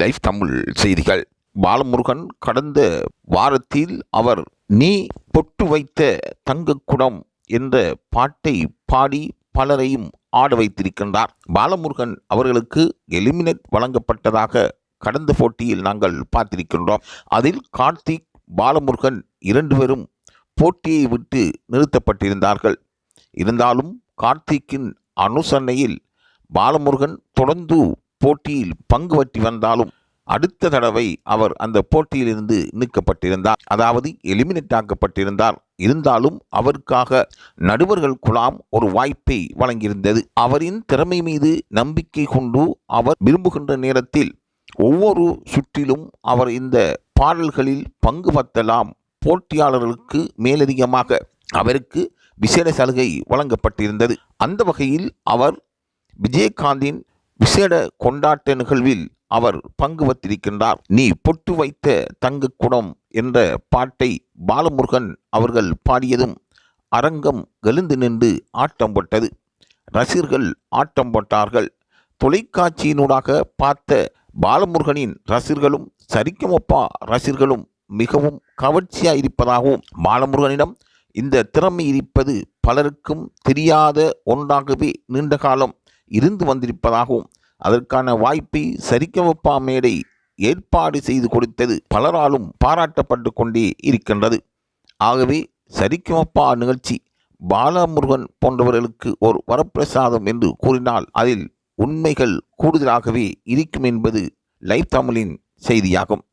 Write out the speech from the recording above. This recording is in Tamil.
லைஃப் தமிழ் செய்திகள். பாலமுருகன் கடந்த வாரத்தில் அவர் நீ பொட்டு வைத்த தங்கக்குடம் என்ற பாட்டை பாடி பலரையும் ஆட வைத்திருக்கின்றார். பாலமுருகன் அவர்களுக்கு எலிமினேட் வழங்கப்பட்டதாக கடந்த போட்டியில் நாங்கள் பார்த்திருக்கின்றோம். அதில் கார்த்திக் பாலமுருகன் இரண்டு பேரும் போட்டியை விட்டு நிறுத்தப்பட்டிருந்தார்கள். இருந்தாலும் கார்த்திக்கின் அனுசரணையில் பாலமுருகன் தொடர்ந்து போட்டியில் பங்கு வற்றி வந்தாலும் அடுத்த தடவை அவர் அந்த போட்டியிலிருந்து நீக்கப்பட்டிருந்தார். அதாவது எலிமினேட் ஆக்கப்பட்டிருந்தார். இருந்தாலும் அவருக்காக நடுவர்கள் குழாம் ஒரு வாய்ப்பை வழங்கியிருந்தது. அவரின் திறமை மீது நம்பிக்கை கொண்டு அவர் விரும்புகின்ற நேரத்தில் ஒவ்வொரு சுற்றிலும் அவர் இந்த பாடல்களில் பங்கு பத்தலாம். போட்டியாளர்களுக்கு மேலதிகமாக அவருக்கு விசேட சலுகை வழங்கப்பட்டிருந்தது. அந்த வகையில் அவர் விஜயகாந்தின் விசேட கொண்டாட்ட நிகழ்வில் அவர் பங்கு வைத்திருக்கின்றார். நீ பொட்டு வைத்த தங்க குடம் என்ற பாட்டை பாலமுருகன் அவர்கள் பாடியதும் அரங்கம் எழுந்து நின்று ஆட்டம் போட்டது. ரசிகர்கள் ஆட்டம் போட்டார்கள். தொலைக்காட்சியினூடாக பார்த்த பாலமுருகனின் ரசிகர்களும் சரிக்கமப்பா ரசிகர்களும் மிகவும் கவர்ச்சியாக இருப்பதாகவும் பாலமுருகனிடம் இந்த திறமை இருப்பது பலருக்கும் தெரியாத ஒன்றாகவே நீண்ட காலம் இருந்து வந்திருப்பதாகவும் அதற்கான வாய்ப்பை சரிக்கமப்பா மேடை ஏற்பாடு செய்து கொடுத்தது பலராலும் பாராட்டப்பட்டு கொண்டே இருக்கின்றது. ஆகவே சரிக்கமப்பா நிகழ்ச்சி பாலமுருகன் போன்றவர்களுக்கு ஒரு வரப்பிரசாதம் என்று கூறினால் அதில் உண்மைகள் கூடுதலாகவே இருக்கும் என்பது லைவ் தமிழின் செய்தியாகும்.